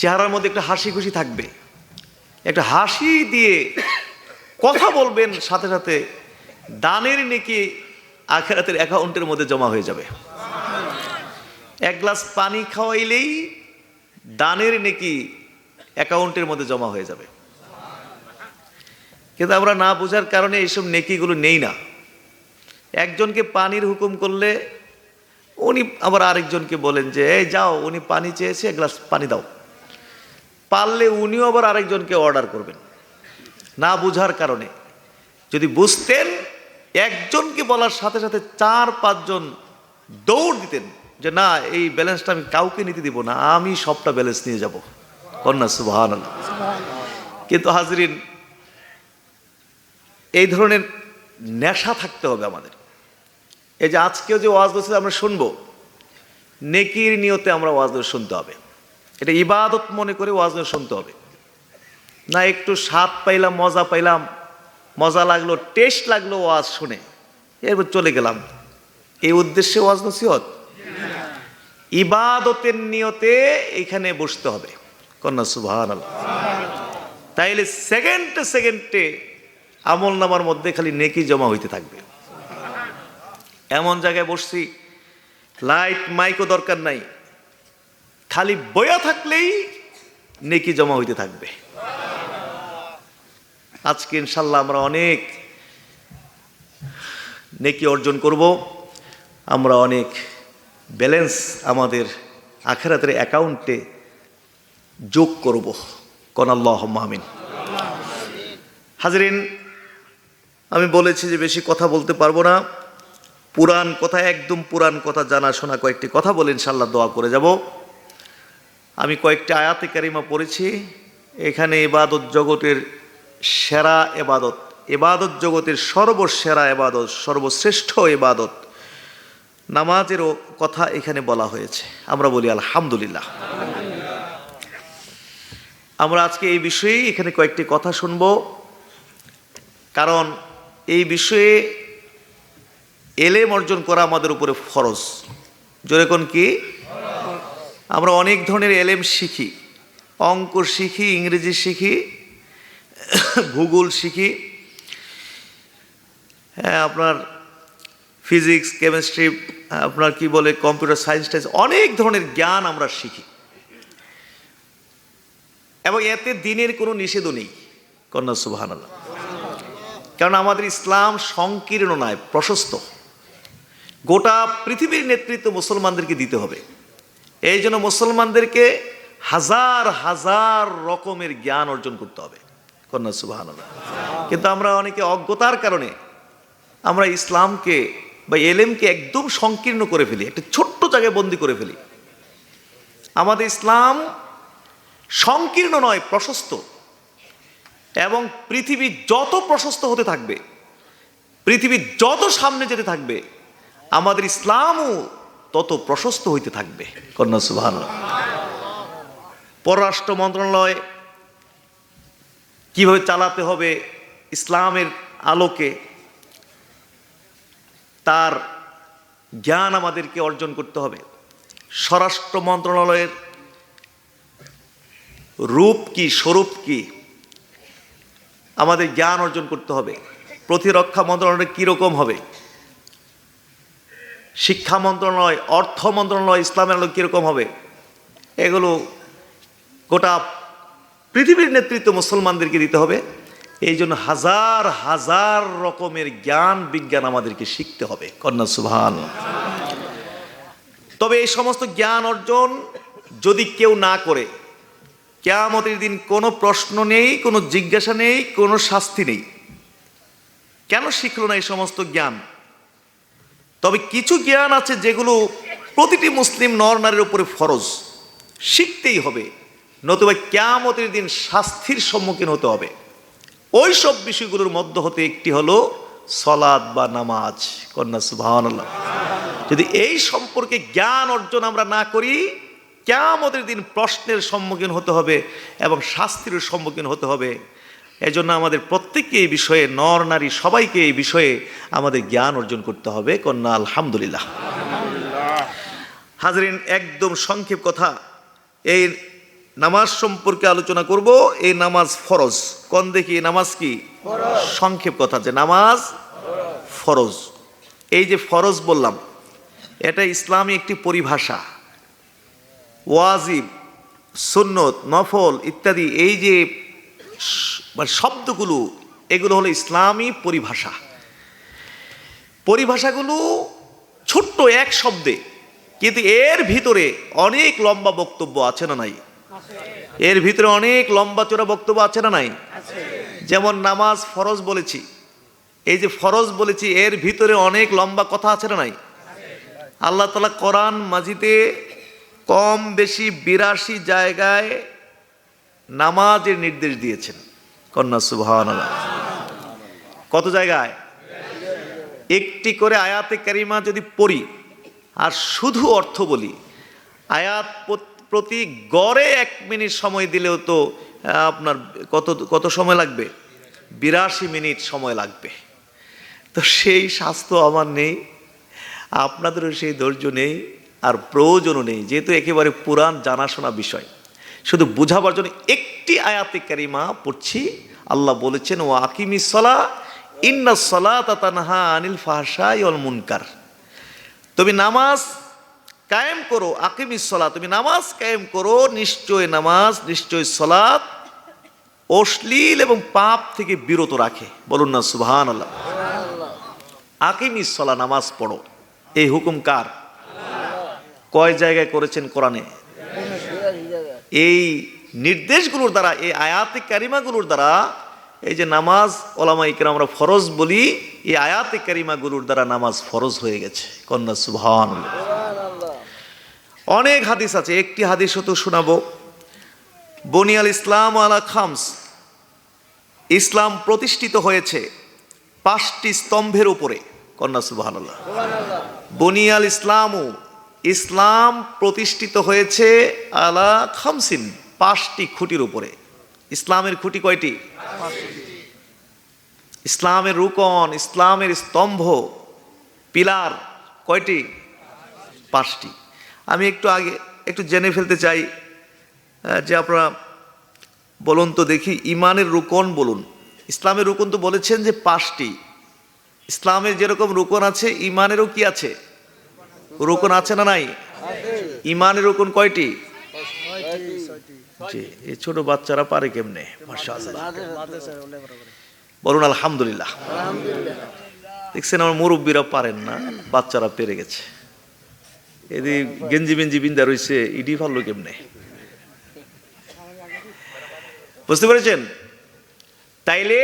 চেহারার মধ্যে একটা হাসি খুশি থাকবে। একটা হাসি দিয়ে কথা বলবেন, সাথে সাথে দানের নেকি আখেরাতের অ্যাকাউন্টের মধ্যে জমা হয়ে যাবে। এক গ্লাস পানি খাওয়াইলেই দানের নেকি অ্যাকাউন্টের মধ্যে জমা হয়ে যাবে। কিন্তু আমরা না বোঝার কারণে এইসব নেকিগুলো নেই না। একজনকে পানির হুকুম করলে উনি আবার আরেকজনকে বলেন যে, এই যাও, উনি পানি চেয়েছে, এক গ্লাস পানি দাও। পারলে উনিও আবার আরেকজনকে অর্ডার করবেন। না বুঝার কারণে। যদি বুঝতেন, একজনকে বলার সাথে সাথে চার, পাঁচজন দৌড় দিতেন যে, না, এই ব্যালেন্সটা আমি কাউকে নিতে দিব না, আমি সবটা ব্যালেন্স নিয়ে যাব। কন্যা সুবাহান কিন্তু হাজরিন, এই ধরনের নেশা থাকতে হবে আমাদের। এই যে আজকেও যে ওয়াজ দোষে আমরা শুনব। নেকির নিয়তে আমরা ওয়াজ শুনতে হবে। এটা ইবাদত মনে করে ওয়াজ শুনতে হবে। না, একটু স্বাদ পাইলাম, মজা পাইলাম, মজা লাগল, টেস্ট লাগল, ওয়াজ শুনে। এরপর চলে গেলাম। এই উদ্দেশ্যে ওয়াজ নসিহত? ইবাদতের নিয়তে এখানে বসতে হবে। কন্যা সুভান তাইলে সেকেন্ডে সেকেন্ডে আমল নামার মধ্যে খালি নেকি জমা হইতে থাকবে। এমন জায়গায় বসছি লাইট মাইকও দরকার নাই। খালি বয়া থাকলেই নেকি জমা হইতে থাকবে। আজকে ইনশাল্লাহ আমরা অনেক নেকি অর্জন করব, আমরা অনেক ব্যালেন্স আমাদের আখেরাতের অ্যাকাউন্টে যোগ করব। কনাল্লাহ মাহমিন হাজরিন, আমি বলেছি যে বেশি কথা বলতে পারব না। পুরাণ কথা, একদম পুরাণ কথা জানাশোনা কয়েকটি কথা বলে ইনশাল্লাহ দোয়া করে যাব। আমি কয়েকটি আয়াতে কারিমা পড়েছি। এখানে এবাদত জগতের সেরা এবাদত এবাদত জগতের সর্বসেরা এবাদত সর্বশ্রেষ্ঠ এবাদত নামাজেরও কথা এখানে বলা হয়েছে। আমরা বলি আলহামদুলিল্লাহ। আমরা আজকে এই বিষয়েই এখানে কয়েকটি কথা শুনব। কারণ এই বিষয়ে এলেম অর্জন করা আমাদের উপরে ফরজ। যেরকম কি? আমরা অনেক ধরনের এলেম শিখি অঙ্ক শিখি, ইংরেজি শিখি ভূগোল শিখি হ্যাঁ আপনার ফিজিক্স, কেমিস্ট্রি, আপনার কি বলে, কম্পিউটার সায়েন্স টাইন্স অনেক ধরনের জ্ঞান আমরা শিখি। এবং এতে দিনের কোনো নিষেধও নেই, কন্যা সুবাহান কারণ আমাদের ইসলাম সংকীর্ণ নয়, প্রশস্ত। গোটা পৃথিবীর নেতৃত্ব মুসলমানদেরকে দিতে হবে। এই জন্য মুসলমানদেরকে হাজার হাজার রকমের জ্ঞান অর্জন করতে হবে। কন্যা সুবাহান কিন্তু আমরা অনেকে অজ্ঞতার কারণে আমরা ইসলামকে বা এলেমকে একদম সংকীর্ণ করে ফেলি, একটা ছোট্ট জায়গায় বন্দি করে ফেলি। আমাদের ইসলাম সংকীর্ণ নয়, প্রশস্ত। এবং পৃথিবী যত প্রশস্ত হতে থাকবে, পৃথিবী যত সামনে যেতে থাকবে, আমাদের ইসলামও তত প্রশস্ত হইতে থাকবে। কন্যা সুভান পররাষ্ট্র মন্ত্রণালয় কীভাবে চালাতে হবে ইসলামের আলোকে তার জ্ঞান আমাদেরকে অর্জন করতে হবে। স্বরাষ্ট্র মন্ত্রণালয়ের রূপ কি স্বরূপ কি আমাদের জ্ঞান অর্জন করতে হবে। প্রতিরক্ষা মন্ত্রণালয় কীরকম হবে? শিক্ষা মন্ত্রণালয়, অর্থ মন্ত্রণালয়, ইসলামের আলো কীরকম হবে? এগুলো গোটা পৃথিবীর নেতৃত্ব মুসলমানদেরকে দিতে হবে। এই জন্য হাজার হাজার রকমের জ্ঞান, বিজ্ঞান আমাদেরকে শিখতে হবে। কন্যা সুভান তবে এই সমস্ত জ্ঞান অর্জন যদি কেউ না করে, কেয়ামতের দিন কোনো প্রশ্ন নেই, কোনো জিজ্ঞাসা নেই, কোনো শাস্তি নেই। কেন শিখলো না এই সমস্ত জ্ঞান? তবে কিছু জ্ঞান আছে যেগুলো প্রতিটি মুসলিম নর নারীর উপরে ফরজ। শিখতেই হবে, নতুবা কেয়ামতের দিন শাস্তির সম্মুখীন হতে হবে। ওই সব বিষয়গুলোর মধ্য হতে একটি হলো সলাদ বা নামাজ। কন্যা সুবাহ যদি এই সম্পর্কে জ্ঞান অর্জন আমরা না করি, কেয়ামতের দিন প্রশ্নের সম্মুখীন হতে হবে এবং শাস্তির সম্মুখীন হতে হবে। এজন্য আমাদের প্রত্যেককে এই বিষয়ে নর নারী সবাইকে এই বিষয়ে আমাদের জ্ঞান অর্জন করতে হবে। কন্যা আলহামদুলিল্লাহ। হাজরিন একদম সংক্ষেপ কথা। এই নামাজ সম্পর্কে আলোচনা করব। এই নামাজ ফরজ। কোন দেখি এই নামাজ কি? সংক্ষেপ কথা যে নামাজ ফরজ। এই যে ফরজ বললাম এটা ইসলামী একটি পরিভাষা। ওয়াজিব সুন্নত নফল ইত্যাদি এই যে মানে শব্দগুলো, এগুলো হলো ইসলামী পরিভাষা। পরিভাষাগুলো ছোট্ট এক শব্দে, কিন্তু এর ভিতরে অনেক লম্বা বক্তব্য আছে না নাই? এর ভিতরে অনেক লম্বা চোরা বক্তব্য আছে না নাই? যেমন নামাজ ফরজ বলেছি, এই যে ফরজ বলেছি, এর ভিতরে অনেক লম্বা কথা আছে না নাই? আল্লাহ তালা কোরআন মাজিদে কম বেশি বিরাশি জায়গায় নামাজের নির্দেশ দিয়েছেন। কন্যা সুবহান কত জায়গায়? একটি করে আয়াতে কারিমা যদি পড়ি, আর শুধু অর্থ বলি, আয়াত প্রতি গড়ে এক মিনিট সময় দিলেও তো আপনার কত কত সময় লাগবে? বিরাশি মিনিট সময় লাগবে। তো সেই স্বাস্থ্য আমার নেই, আপনাদেরও সেই ধৈর্য নেই, আর প্রয়োজনও নেই, যেহেতু একেবারে পুরাণ জানাশোনা বিষয়। শুধু বোঝাবার জন্য একটি আয়াতে কারিমা পড়ছি। আল্লাহ বলেছেন ও আকিমি সলা ইন্না সলা তাতানহা আনিল ফাহসা ইল মুনকার। তুমি নামাজ কায়েম করো আকিমি সলা তুমি নামাজ কায়েম করো নিশ্চয় নামাজ নিশ্চয় সলাৎ অশ্লীল এবং পাপ থেকে বিরত রাখে। বলুন না সুবহান আল্লাহ আকিমি সলা নামাজ পড়ো। এই হুকুম কার? কয় জায়গায় করেছেন কোরআনে? এই নির্দেশগুলোর দ্বারা, এই আয়াতে কারিমাগুলোর দ্বারা, এই যে নামাজ ওলামা ওলামাইকে আমরা ফরজ বলি, এই আয়াতে কারিমাগুলোর দ্বারা নামাজ ফরজ হয়ে গেছে। কন্যা সুবহান অনেক হাদিস আছে, একটি হাদিস তো শোনাবো। বনিয়াল ইসলাম আলা খামস, ইসলাম প্রতিষ্ঠিত হয়েছে পাঁচটি স্তম্ভের উপরে। কন্যা সুবহান বনিয়াল ইসলামু ইসলাম প্রতিষ্ঠিত হয়েছে আলা খামসিন, পাঁচটি খুঁটির উপরে। ইসলামের খুঁটি কয়টি? ইসলামের রুকন, ইসলামের স্তম্ভ, পিলার কয়টি? পাঁচটি। আমি একটু আগে একটু জেনে ফেলতে চাই যে আপনারা বলুন তো দেখি, ইমানের রুকন বলুন। ইসলামের রুকন তো বলেছেন যে পাঁচটি। ইসলামের যেরকম রুকন আছে, ইমানেরও কি আছে? রুকন আছে না নাই? ইমানের রুকন কয়টি? এই ছোট বাচ্চারা পারে কেমনে? বলুন, আলহামদুলিল্লাহ। দেখছেন আমার মুরব্বীরা পারেন না, বাচ্চারা পেরে গেছে। এদি গেঞ্জি বেঞ্জি বিন্দা রয়েছে ইডি ফাললো কেমনে? বুঝতে পেরেছেন? তাইলে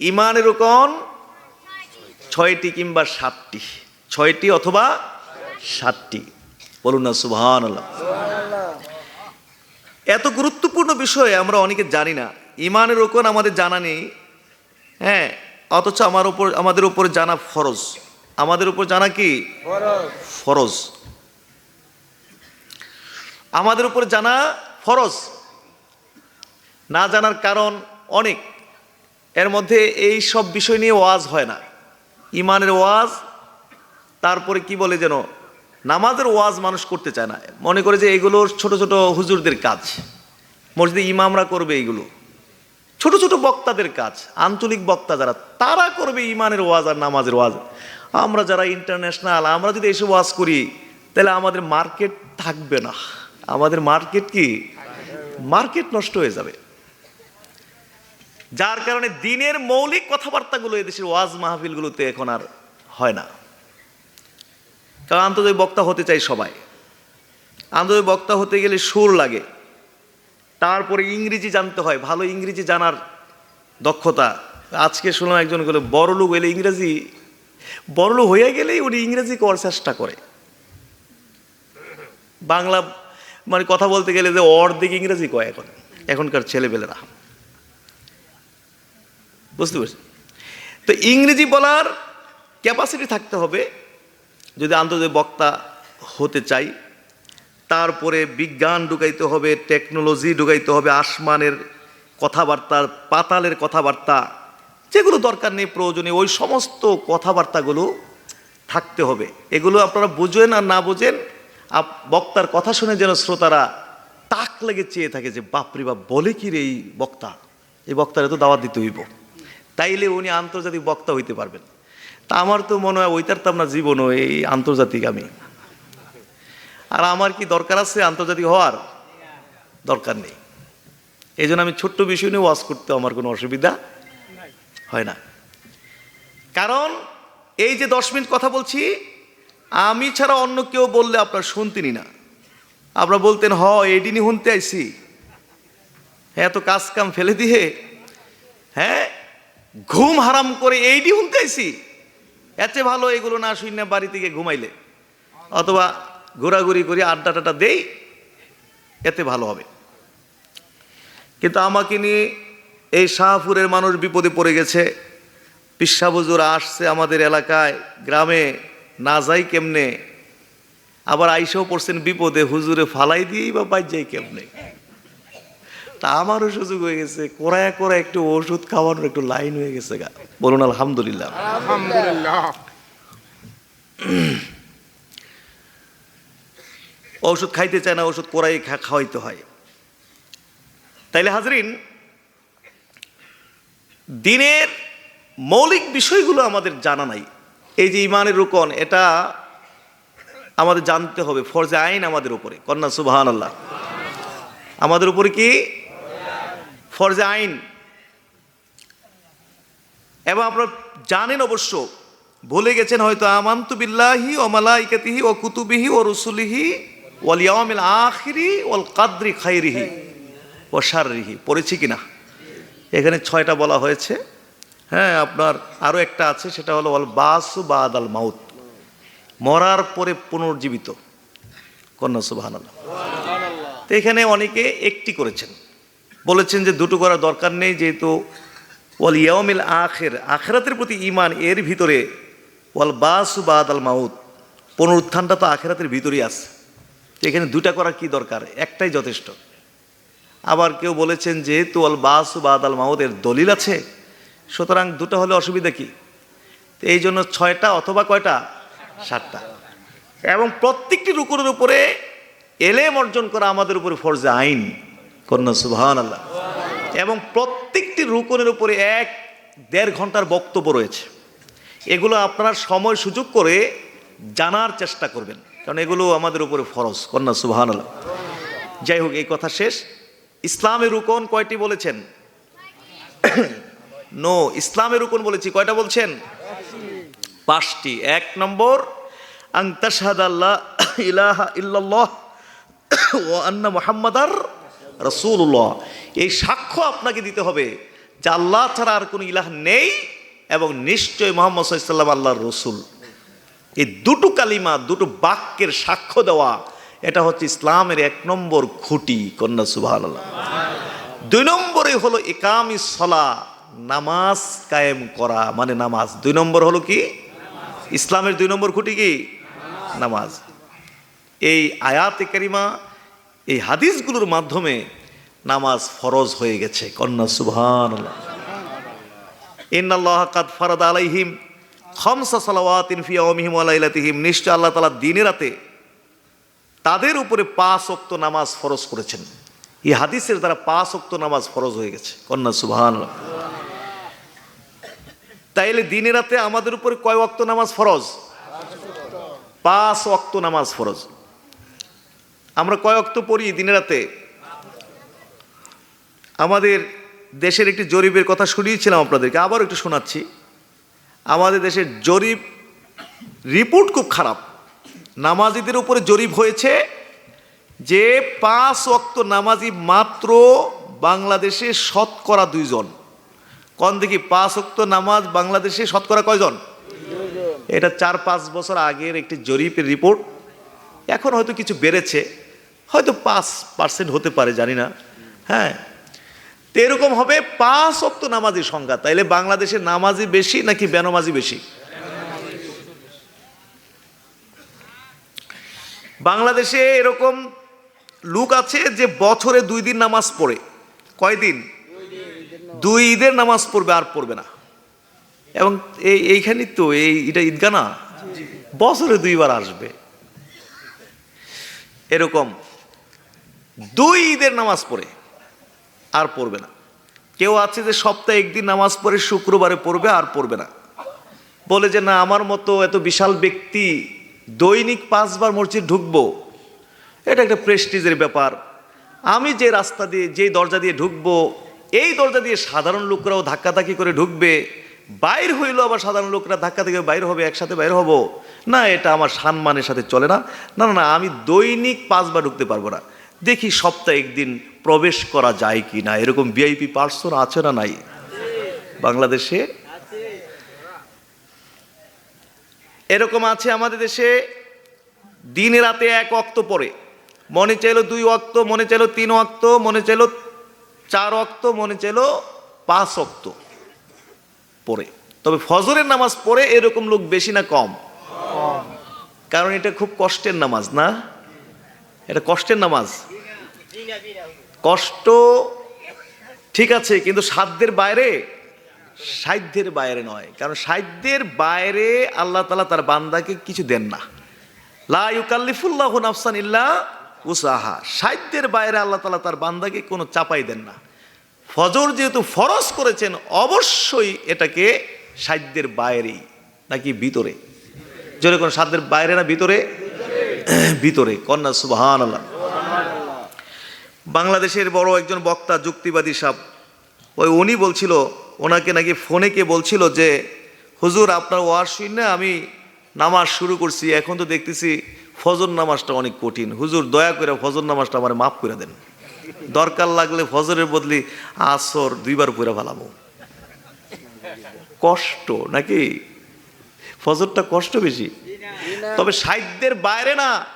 ইমানের রকম ছয়টি কিংবা সাতটি। ছয়টি অথবা সাতটি। বলুন না সুবহান এত গুরুত্বপূর্ণ বিষয়ে আমরা অনেকে জানি না। ইমানের ওপর আমাদের জানা নেই। হ্যাঁ অথচ আমার উপর আমাদের উপর জানা ফরজ। আমাদের উপর জানা কি? ফরজ। আমাদের উপর জানা ফরজ। না জানার কারণ অনেক। এর মধ্যে এই সব বিষয় নিয়ে ওয়াজ হয় না। ইমানের ওয়াজ তারপরে কি বলে যেন, নামাজের ওয়াজ মানুষ করতে চায় না। মনে করে যে এগুলো ছোট ছোট হুজুরদের কাজ। মসজিদে ইমামরা করবে এইগুলো ছোট ছোট বক্তাদের কাজ, আঞ্চলিক বক্তা যারা, তারা করবে ইমানের ওয়াজ আর নামাজের ওয়াজ। আমরা যারা ইন্টারন্যাশনাল আমরা যদি এইসব ওয়াজ করি, তাহলে আমাদের মার্কেট থাকবে না। আমাদের মার্কেট কি? মার্কেট নষ্ট হয়ে যাবে। যার কারণে দিনের মৌলিক কথাবার্তাগুলো এদেশের ওয়াজ মাহফিলগুলোতে এখন আর হয় না। কারণ আন্তর্জাতিক বক্তা হতে চাই সবাই। আন্তর্জাতিক বক্তা হতে গেলে সুর লাগে। তারপরে ইংরেজি জানতে হয়, ভালো ইংরেজি জানার দক্ষতা। আজকে শুনলাম একজন বলে বড়লোক এলে ইংরেজি বড়লোক হয়ে গেলেই উনি ইংরেজি করার চেষ্টা করে। বাংলা মানে কথা বলতে গেলে যে অর্ধেক ইংরেজি কয় এখন, এখনকার ছেলেপেলেরা। বুঝতে পারছি তো ইংরেজি বলার ক্যাপাসিটি থাকতে হবে। যদি আন্তর্জাতিক বক্তা হতে চাই, তারপরে বিজ্ঞান ঢুকাইতে হবে, টেকনোলজি ঢুকাইতে হবে, আসমানের কথাবার্তা, পাতালের কথাবার্তা, যেগুলো দরকার নেই, প্রয়োজনীয়, ওই সমস্ত কথাবার্তাগুলো থাকতে হবে। এগুলো আপনারা বুঝেন আর না বুঝেন বক্তার কথা শুনে যেন শ্রোতারা তাক লেগে চেয়ে থাকে যে, বাপরে বাপ, বলে কি রে এই বক্তা? এই বক্তারে তো দাওয়াত দিতে হইব। তাইলে উনি আন্তর্জাতিক বক্তা হইতে পারবেন। তা আমার তো মনে হয় ওইটার তো আপনার জীবনও এই আন্তর্জাতিক আমি। আর আমার কি দরকার আছে আন্তর্জাতিক হওয়ার? দরকার নেই। এই জন্য আমি ছোট্ট বিষয় নিয়ে ওয়াজ করতে আমার কোনো অসুবিধা হয় না। কারণ এই যে দশ মিনিট কথা বলছি, আমি ছাড়া অন্য কেউ বললে আপনার শুনতেনি না। আপনারা বলতেন, হ এডিনি শুনতে আইসি হ্যাঁ তো কাজ কাম ফেলে দিয়ে হ্যাঁ ঘুম হারাম করে এইডি শুনতে আইসি এতে ভালো এগুলো না শুই না বাড়ি থেকে ঘুমাইলে। অথবা ঘোরাঘুরি করি, আড্ডা টাড্ডা দেই এতে ভালো হবে। কিন্তু আমাকে নিয়ে এই শাহপুরের মানুষ বিপদে পড়ে গেছে। পিসাবুজুরা আসছে আমাদের এলাকায়, গ্রামে, না যাই কেমনে? আবার আইসাও পড়ছেন বিপদে, হুজুরে ফালাই দিয়েই বা বাইর যাই কেমনে? তা আমারও সুযোগ হয়ে গেছে। কোরায় কোরায় একটু ওষুধ খাওয়ানোর একটু লাইন হয়ে গেছে গা। বলুন, আলহামদুলিল্লাহ। ওষুধ খাইতে চায় না, ওষুধ কোরাই খাওয়াইতে হয়। তাইলে হাজরিন, দিনের মৌলিক বিষয়গুলো আমাদের জানা নাই। এই যে ইমানের রুকন, এটা আমাদের জানতে হবে। ফরজে আইন আমাদের উপরে। কন্যা সুবাহান আল্লাহ আমাদের উপরে কি? ফরজে আইন। এবং আপনারা জানেন অবশ্য, ভুলে গেছেন হয়তো, আমান্তু বিল্লাহি ও মালাইকাতিহি ও কুতুবিহি ও রসুলিহি ওয়াল ইয়াউমিল আখিরি ওয়াল কাদরি খাইরিহি ও শাররিহি। পড়েছি কিনা? এখানে ছয়টা বলা হয়েছে। হ্যাঁ আপনার আরও একটা আছে, সেটা হলো, ওয়াল বাসু বাদ আল মাউত। মরার পরে পুনর্জীবিত। কন্যা সুবাহান তো এখানে অনেকে একটি করেছেন। বলেছেন যে দুটো করার দরকার নেই, যেহেতু ওয়াল ইয়ামিল আখের, আখেরাতের প্রতি ইমান এর ভিতরে, ওয়াল বাসু বাদ আল মাউত, পুনরুত্থানটা তো আখেরাতের ভিতরেই আছে। এখানে দুটা করার কি দরকার? একটাই যথেষ্ট। আবার কেউ বলেছেন যেহেতু আল বাসু বাদ আল মাউদের দলিল আছে, সুতরাং দুটো হলে অসুবিধা কি? তো এই জন্য ছয়টা অথবা কয়টা? সাতটা। এবং প্রত্যেকটি রুকুরের উপরে এলেম অর্জন করা আমাদের উপরে ফরজে আইন। কন্যা সুবহান আল্লাহ এবং প্রত্যেকটি রুকুনের উপরে এক দেড় ঘণ্টার বক্তব্য রয়েছে। এগুলো আপনারা সময় সুযোগ করে জানার চেষ্টা করবেন। কারণ এগুলো আমাদের উপরে ফরজ, কন্যা সুবহান আল্লাহ যাই হোক, এই কথা শেষ। ইসলামের রুকন কয়টি বলেছেন? নো ইসলামের রুকন বলেছি, কয়টা বলছেন? পাঁচটি। এক নম্বর আংতাশাদ আল্লাহ ইলাহা ইল্লাল্লাহ ও আন্না মুহাম্মাদার রসুল্লাহ এই সাক্ষ্য আপনাকে দিতে হবে যে আল্লাহ ছাড়া আর কোনো ইলাহ নেই এবং নিশ্চয় মোহাম্মদ সাল্লাম আল্লাহর রসুল। এই দুটো কালিমা, দুটো বাক্যের সাক্ষ্য দেওয়া, এটা হচ্ছে ইসলামের এক নম্বর খুঁটি, কন্যা সুবাহ দুই নম্বরে হলো একামি সলা, নামাজ কায়েম করা মানে নামাজ। দুই নম্বর হলো কি? ইসলামের দুই নম্বর খুঁটি কি? নামাজ। এই আয়াতে কারিমা এই হাদিসগুলোর মাধ্যমে নামাজ ফরজ হয়ে গেছে। কন্যা সুবহান ইন্নাল্লাহ কাদ ফারাদ আলাইহিম খমসা সালাওয়াতিন ফি ইয়াউমিহিম ওয়া লাইলাতিহিম। নিশ্চয় আল্লাহ তালা দিনে রাতে তাদের উপরে পাঁচ অক্ত নামাজ ফরজ করেছেন। এই হাদিসের দ্বারা পাঁচ অক্ত নামাজ ফরজ হয়ে গেছে। কন্যা সুবহান তাইলে দিনে রাতে আমাদের উপরে কয় অক্ত নামাজ ফরজ? পাঁচ অক্ত নামাজ ফরজ। আমরা কয় অক্ত পড়ি দিনে রাতে আমাদের দেশের একটি জরিপের কথা শুনিয়েছিলাম আপনাদেরকে আবার একটু শোনাচ্ছি। আমাদের দেশের জরিপ, রিপোর্ট খুব খারাপ। নামাজিদের উপরে জরিপ হয়েছে যে পাঁচ অক্ত নামাজি মাত্র বাংলাদেশে শতকরা দুইজন। কোন দেখি, পাঁচ অক্ত নামাজ বাংলাদেশে শতকরা কয়জন? এটা চার পাঁচ বছর আগের একটি জরিপের রিপোর্ট। এখন হয়তো কিছু বেড়েছে। হয়তো পাঁচ পার্সেন্ট হতে পারে, জানি না। হ্যাঁ তো এরকম হবে পাঁচ অক্ত নামাজি সংখ্যা। তাইলে বাংলাদেশে নামাজি বেশি নাকি বেনমাজি বেশি? বাংলাদেশে এরকম লোক আছে যে বছরে দুই দিন নামাজ পড়ে। কয়দিন দুই ঈদের নামাজ পড়বে আর পড়বে না। এবং এই, এইখানেই তো এই, এটা ঈদগা না? বছরে দুইবার আসবে। এরকম। দুই ঈদের নামাজ পড়ে, আর পড়বে না। কেউ আছে যে সপ্তাহে একদিন নামাজ পড়ে, শুক্রবারে পড়বে, আর পড়বে না। বলে যে, না, আমার মতো এত বিশাল ব্যক্তি দৈনিক পাঁচবার মসজিদ ঢুকবো, এটা একটা প্রেস্টিজের ব্যাপার। আমি যে রাস্তা দিয়ে যেই দরজা দিয়ে ঢুকবো, এই দরজা দিয়ে সাধারণ লোকরাও ধাক্কাধাক্কি করে ঢুকবে, বাইর হইল আবার সাধারণ লোকরা ধাক্কা থেকে বাইর হবে, একসাথে বাইর হব? না, এটা আমার সম্মানের সাথে চলে না। না না না, আমি দৈনিক পাঁচবার ঢুকতে পারব না। দেখি সপ্তাহে একদিন প্রবেশ করা যায় কি না? এরকম ভিআইপি পার্সন আছে না নাই? বাংলাদেশে? এরকম আছে আমাদের দেশে। দিনে রাতে এক অক্ত পরে মনে চাইলো দুই অক্ত মনে চাইলো তিন অক্ত মনে চাইলো চার অক্ত মনে চাইলো পাঁচ অক্ত পড়ে। তবে ফজরের নামাজ পড়ে এরকম লোক বেশি না কম। কারণ এটা খুব কষ্টের নামাজ না? এটা কষ্টের নামাজ। কষ্ট ঠিক আছে, কিন্তু সাধ্যের বাইরে সাধ্যের বাইরে নয়। কারণ সাধ্যের বাইরে আল্লাহ তালা তার বান্দাকে কিছু দেন না। লা ইউকাল্লিফুল্লাহ নাফসান ইল্লা উসাহা সাধ্যের বাইরে আল্লাহ তালা তার বান্দাকে কোনো চাপাই দেন না। ফজর যেহেতু ফরজ করেছেন, অবশ্যই এটাকে সাধ্যের বাইরেই, নাকি ভিতরে? যদি কোনো সাধ্যের বাইরে না ভিতরে ভিতরে, কন্যা সুবাহান আল্লাহ বাংলাদেশের বড় একজন বক্তা, যুক্তিবাদী সাহ ওই উনি বলছিল, ওনাকে নাকি ফোনে কে বলছিল যে, হুজুর, আপনার ওয়ার শুনে আমি নামাজ শুরু করছি, এখন তো দেখতেছি ফজর নামাজটা অনেক কঠিন। হুজুর, দয়া করে ফজর নামাজটা আমার মাফ করে দেন। দরকার লাগলে ফজরের বদলি আসর দুইবার পরে ফেলাবো। কষ্ট নাকি? ফজরটা কষ্ট বেশি। তবে সাহিত্যের বাইরে না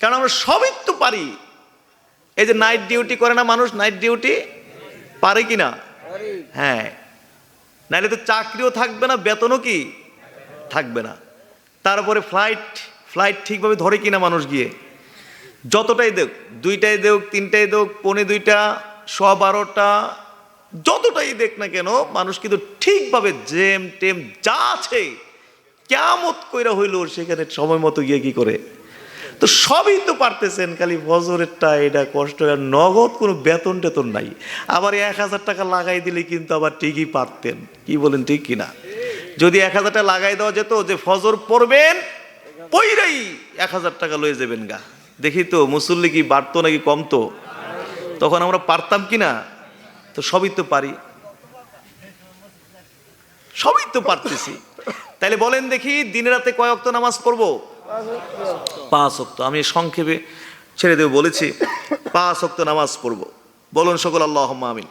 কারণ আমরা সবই তো পারি। এই যে নাইট ডিউটি করে না মানুষ নাইট ডিউটি পারে কি না? হ্যাঁ। নাহলে তো চাকরিও থাকবে না বেতনও কি? থাকবে না। তারপরে ফ্লাইট ফ্লাইট ঠিকভাবে ধরে কিনা মানুষ গিয়ে? যতটাই দেখ দুইটাই দেখ তিনটাই দেখ পনে দুইটা শ বারোটা যতটাই দেখ না কেন মানুষ কিন্তু ঠিকভাবে জেম টেম যা আছে কেমত কইরা হইল সেখানে সময় মতো গিয়ে কি করে? তো সবই তো পারতেছেন, খালি ফজরেরটা এটা কষ্ট আর নগদ কোনো বেতন টেতন নাই। আবার এক হাজার টাকা লাগাই দিলে কিন্তু আবার ঠিকই পারতেন। কি বলেন, ঠিক কিনা যদি এক হাজার টাকা লাগাই দেওয়া যেত যে ফজর পড়বেন, পইরাই এক হাজার টাকা লয়ে যাবেন গা। দেখি তো, মুসল্লি কি বাড়তো নাকি কমতো? তখন আমরা পারতাম কি না? তো সবই তো পারি। সবই তো পারতেছি। তাহলে বলেন দেখি দিনে রাতে কয় অক্ত নামাজ পড়ব? পাঁচ অক্ত আমি সংক্ষেপে ছেড়ে দেব, বলেছি, পাঁচ অক্ত নামাজ পড়ব। বলুন সকল আল্লাহ আমিন।